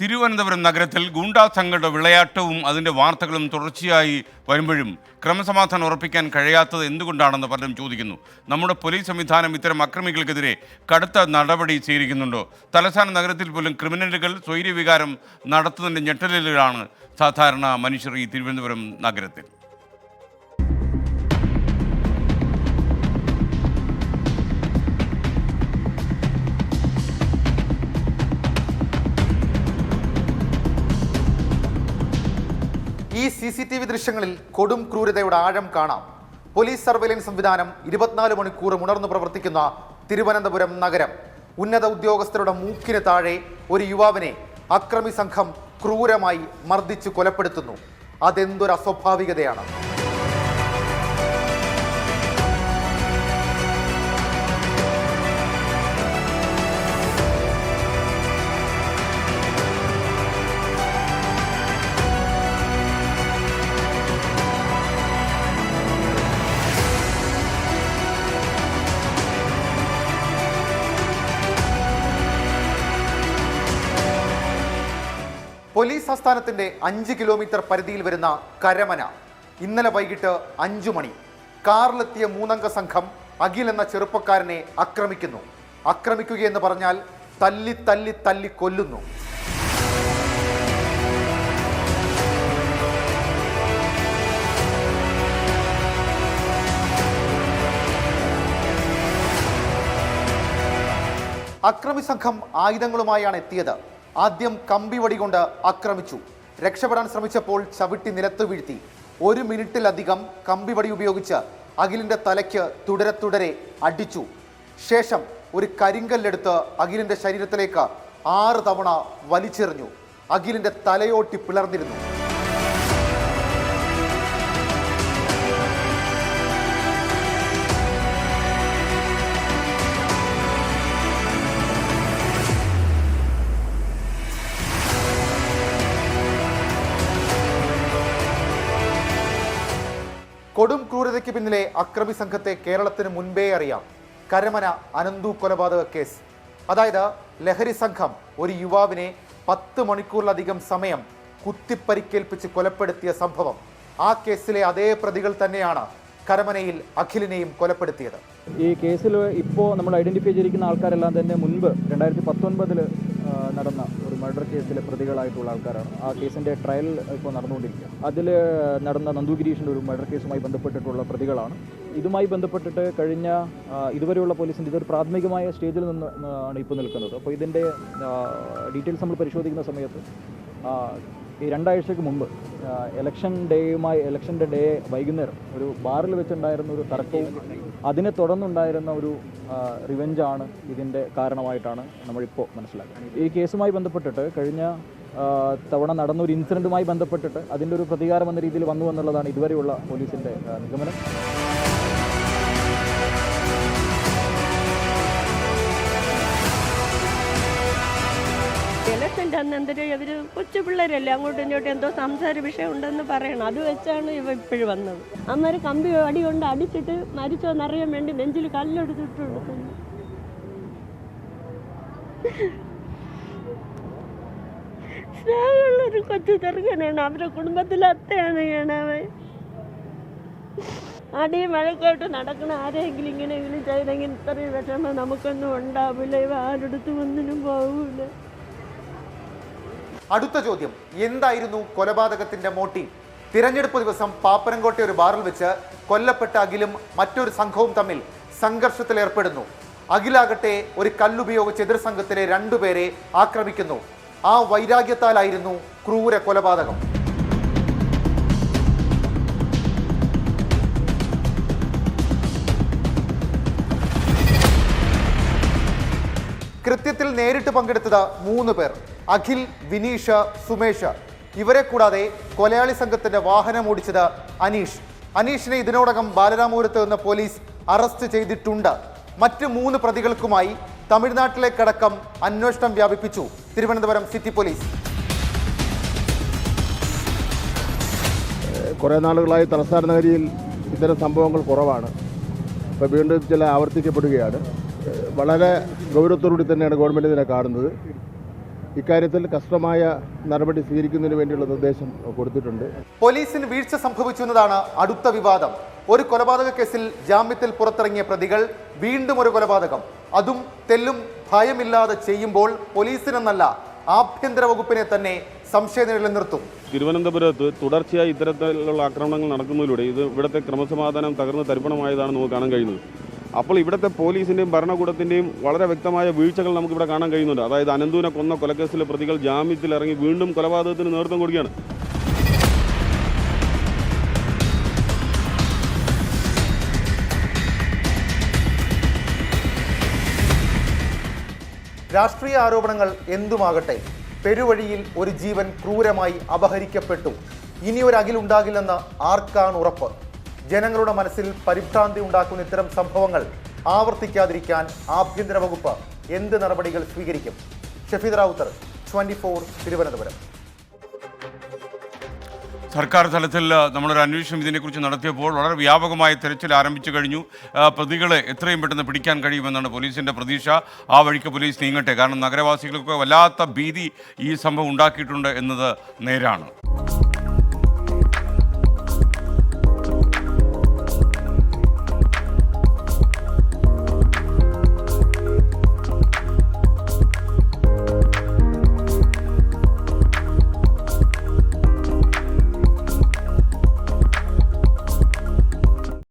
തിരുവനന്തപുരം നഗരത്തിൽ ഗൂണ്ടാ സംഘങ്ങളുടെ വിളയാട്ടവും അതിന്റെ വാർത്തകളും തുടർച്ചയായി വരുമ്പോഴും ക്രമസമാധാനം ഉറപ്പിക്കാൻ കഴിയാത്തത് എന്തുകൊണ്ടാണെന്ന് പലരും ചോദിക്കുന്നു. നമ്മുടെ പോലീസ് സംവിധാനം ഇത്തരം അക്രമികൾക്കെതിരെ കടുത്ത നടപടി സ്വീകരിക്കുന്നുണ്ടോ? തലസ്ഥാന നഗരത്തിൽ പോലും ക്രിമിനലുകൾ സ്വൈര്യവികാരം നടത്തുന്നതിന്റെ ഞെട്ടലുകളാണ് സാധാരണ മനുഷ്യർ ഈ തിരുവനന്തപുരം നഗരത്തിൽ. സി സി ടി വി ദൃശ്യങ്ങളിൽ കൊടും ക്രൂരതയുടെ ആഴം കാണാം. പോലീസ് സർവൈലൻസ് സംവിധാനം ഇരുപത്തിനാല് മണിക്കൂറും ഉണർന്നു പ്രവർത്തിക്കുന്ന തിരുവനന്തപുരം നഗരം. ഉന്നത ഉദ്യോഗസ്ഥരുടെ മൂക്കിന് താഴെ ഒരു യുവാവിനെ അക്രമി സംഘം ക്രൂരമായി മർദ്ദിച്ച് കൊലപ്പെടുത്തുന്നു. അതെന്തൊരു അസ്വാഭാവികതയാണ് പോലീസ് ആസ്ഥാനത്തിന്റെ അഞ്ച് കിലോമീറ്റർ പരിധിയിൽ വരുന്ന കരമന ഇന്നലെ വൈകിട്ട് അഞ്ചു മണി. കാറിലെത്തിയ മൂന്നംഗ സംഘം അഖിൽ എന്ന ചെറുപ്പക്കാരനെ ആക്രമിക്കുന്നു. ആക്രമിക്കുകയെന്ന് പറഞ്ഞാൽ തല്ലി തല്ലി തല്ലി കൊല്ലുന്നു. അക്രമി സംഘം ആയുധങ്ങളുമായാണ് എത്തിയത്. ആദ്യം കമ്പിവടി കൊണ്ട് ആക്രമിച്ചു. രക്ഷപ്പെടാൻ ശ്രമിച്ചപ്പോൾ ചവിട്ടി നിലത്ത് വീഴ്ത്തി. ഒരു മിനിറ്റിലധികം കമ്പിവടി ഉപയോഗിച്ച് അഖിലിന്റെ തലയ്ക്ക് തുടരെ തുടരെ അടിച്ചു. ശേഷം ഒരു കരിങ്കല്ലെടുത്ത് അഖിലിന്റെ ശരീരത്തിലേക്ക് ആറ് തവണ വലിച്ചെറിഞ്ഞു. അഖിലിന്റെ തലയോട്ടി പിളർന്നിരുന്നു. കൊടും ക്രൂരതയ്ക്ക് പിന്നിലെ അക്രമി സംഘത്തെ കേരളത്തിന് മുൻപേ അറിയാം. കരമന അനന്തു കൊലപാതക കേസ്. അതായത് ലഹരി സംഘം ഒരു യുവാവിനെ പത്ത് മണിക്കൂറിലധികം സമയം കുത്തിപ്പരിക്കേൽപ്പിച്ച് കൊലപ്പെടുത്തിയ സംഭവം. ആ കേസിലെ അതേ പ്രതികൾ തന്നെയാണ് കരമനയിൽ അഖിലിനെയും കൊലപ്പെടുത്തിയത്. ഈ കേസിൽ ഇപ്പോൾ നമ്മൾ ഐഡന്റിഫൈ ചെയ്തിരിക്കുന്ന ആൾക്കാരെല്ലാം തന്നെ മുൻപ് രണ്ടായിരത്തി പത്തൊൻപതിൽ നടന്ന ഒരു മർഡർ കേസിലെ പ്രതികളായിട്ടുള്ള ആൾക്കാരാണ്. ആ കേസിന്റെ ട്രയൽ ഇപ്പോൾ നടന്നുകൊണ്ടിരിക്കുക അതിൽ നടന്ന നന്ദു ഗിരീഷിന്റെ ഒരു മർഡർ കേസുമായി ബന്ധപ്പെട്ടിട്ടുള്ള പ്രതികളാണ്. ഇതുമായി ബന്ധപ്പെട്ടിട്ട് കഴിഞ്ഞ ഇതുവരെയുള്ള പോലീസിന്റെ ഇതൊരു പ്രാഥമികമായ സ്റ്റേജിൽ നിന്ന് ആണ് ഇപ്പോൾ നിൽക്കുന്നത്. അപ്പോൾ ഇതിന്റെ ഡീറ്റെയിൽസ് നമ്മൾ പരിശോധിക്കുന്ന സമയത്ത് ഈ രണ്ടാഴ്ചയ്ക്ക് മുമ്പ് ഇലക്ഷൻ ഡേയുമായി ഇലക്ഷന്റെ ഡേ വൈകുന്നേരം ഒരു ബാറിൽ വെച്ചുണ്ടായിരുന്ന ഒരു തർക്കവും അതിനെ തുടർന്നുണ്ടായിരുന്ന ഒരു റിവെഞ്ചാണ് ഇതിന്റെ കാരണമായിട്ടാണ് നമ്മളിപ്പോൾ മനസ്സിലാക്കുന്നത്. ഈ കേസുമായി ബന്ധപ്പെട്ടിട്ട് കഴിഞ്ഞ തവണ നടന്ന ഒരു ഇൻസിഡന്റുമായി ബന്ധപ്പെട്ടിട്ട് അതിന്റെ ഒരു പ്രതികാരം എന്ന രീതിയിൽ വന്നു എന്നുള്ളതാണ് ഇതുവരെയുള്ള പോലീസിന്റെ നിഗമനം. എന്തൊരു ഇവർ കൊച്ചു പിള്ളേരല്ലേ? അങ്ങോട്ടും ഇങ്ങോട്ടും എന്തോ സംസാര വിഷയം ഉണ്ടെന്ന് പറയണം. അത് വെച്ചാണ് ഇവ ഇപ്പോഴും വന്നത്. അന്നേരം കമ്പി അടി കൊണ്ട് അടിച്ചിട്ട് മരിച്ചോന്നറിയാൻ വേണ്ടി നെഞ്ചിൽ കല്ലെടുത്തിട്ട് കൊടുക്കുന്നു. സ്നേഹമുള്ളൊരു കൊച്ചു ചെറുക്കനാണ്. അവരുടെ കുടുംബത്തിലെ അത്തയാണ് ഞാനവൻ അടിയും വഴക്കോട്ട് നടക്കണ ആരെങ്കിലും ഇങ്ങനെയെങ്കിലും ചെയ്തെങ്കിൽ ഇത്രയും വിഷമം നമുക്കൊന്നും ഉണ്ടാവില്ല. ഇവ ആരുടെടുത്തും ഒന്നിനും പോവില്ല അടുത്ത ചോദ്യം എന്തായിരുന്നു കൊലപാതകത്തിന്റെ മോട്ടീവ് തിരഞ്ഞെടുപ്പ് ദിവസം പാപ്പനംകോട്ടെ ഒരു ബാറിൽ വെച്ച് കൊല്ലപ്പെട്ട അഖിലും മറ്റൊരു സംഘവും തമ്മിൽ സംഘർഷത്തിൽ ഏർപ്പെടുന്നു. അഖിലാകട്ടെ ഒരു കല്ലുപയോഗിച്ച് എതിർ സംഘത്തിലെ രണ്ടുപേരെ ആക്രമിക്കുന്നു. ആ വൈരാഗ്യത്താലായിരുന്നു ക്രൂര കൊലപാതകം. നേരിട്ട് പങ്കെടുത്തത് മൂന്ന് പേർ. അഖിൽ വിനീഷ് സുമേഷ്. ഇവരെ കൂടാതെ കൊലയാളി സംഘത്തിന്റെ വാഹനം ഓടിച്ചത് അനീഷ്. അനീഷിനെ ഇതിനോടകം ബാലരാമപുരത്ത് നിന്ന് പോലീസ് അറസ്റ്റ് ചെയ്തിട്ടുണ്ട്. മറ്റ് മൂന്ന് പ്രതികൾക്കുമായി തമിഴ്നാട്ടിലേക്കടക്കം അന്വേഷണം വ്യാപിപ്പിച്ചു. Thiruvananthapuram city police. കുറേ നാളുകളായി തലസ്ഥാന നഗരിയിൽ ഇത്തരം സംഭവങ്ങൾ കുറവാണ്. ഇപ്പോൾ വീണ്ടും ചില ആവർത്തിക്കപ്പെടുകയാണ്. വളരെ ഗൗരവത്തോടുകൂടി തന്നെയാണ് ഗവൺമെന്റ് ഇതിനെ കാണുന്നത്. ഇക്കാര്യത്തിൽ കഷ്ടമായ നടപടി സ്വീകരിക്കുന്നതിന് വേണ്ടിയുള്ള നിർദ്ദേശം കൊടുത്തിട്ടുണ്ട്. പോലീസിന് വീഴ്ച സംഭവിച്ചു എന്നതാണ് അടുത്ത വിവാദം. ഒരു കൊലപാതക കേസിൽ ജാമ്യത്തിൽ പുറത്തിറങ്ങിയ പ്രതികൾ വീണ്ടും ഒരു കൊലപാതകം. അതും തെല്ലും ഭയമില്ലാതെ ചെയ്യുമ്പോൾ പോലീസിനെന്നല്ല ആഭ്യന്തര വകുപ്പിനെ തന്നെ സംശയനിഴലിൽ നിർത്തും തിരുവനന്തപുരത്ത് തുടർച്ചയായി ഇത്തരത്തിലുള്ള ആക്രമണങ്ങൾ നടക്കുന്നതിലൂടെ ഇത് ഇവിടുത്തെ ക്രമസമാധാനം തകർന്ന് തരിപ്പണമായതാണ് നമുക്ക് കാണാൻ കഴിയുന്നത്. അപ്പോൾ ഇവിടുത്തെ പോലീസിന്റെയും ഭരണകൂടത്തിന്റെയും വളരെ വ്യക്തമായ വീഴ്ചകൾ നമുക്കിവിടെ കാണാൻ കഴിയുന്നുണ്ട്. അതായത് അനന്തൂനെ കൊന്ന കൊലക്കേസിലെ പ്രതികൾ ജാമ്യത്തിൽ ഇറങ്ങി വീണ്ടും കൊലപാതകത്തിന് നേതൃത്വം കൊടുക്കുകയാണ്. രാഷ്ട്രീയ ആരോപണങ്ങൾ എന്തുമാകട്ടെ പെരുവഴിയിൽ ഒരു ജീവൻ ക്രൂരമായി അപഹരിക്കപ്പെട്ടു. ഇനി ഒരു അകിലുണ്ടാകില്ലെന്ന് ആർക്കാണ് ഉറപ്പ്? ജനങ്ങളുടെ മനസ്സിൽ പരിഭ്രാന്തി ഉണ്ടാക്കുന്ന ഇത്തരം സംഭവങ്ങൾ ആവർത്തിക്കാതിരിക്കാൻ ആഭ്യന്തര വകുപ്പ് എന്ത് നടപടികൾ സ്വീകരിക്കും? Shafeed Rawther twenty four Thiruvananthapuram. സർക്കാർ തലത്തിൽ നമ്മളൊരു അന്വേഷണം ഇതിനെക്കുറിച്ച് നടത്തിയപ്പോൾ വളരെ വ്യാപകമായ തെരച്ചിൽ ആരംഭിച്ചു കഴിഞ്ഞു. പ്രതികളെ എത്രയും പെട്ടെന്ന് പിടിക്കാൻ കഴിയുമെന്നാണ് പോലീസിന്റെ പ്രതീക്ഷ. ആ വഴിക്ക് പോലീസ് നീങ്ങട്ടെ. കാരണം നഗരവാസികൾക്ക് വല്ലാത്ത ഭീതി ഈ സംഭവം ഉണ്ടാക്കിയിട്ടുണ്ട് എന്നത് നേരാണ്.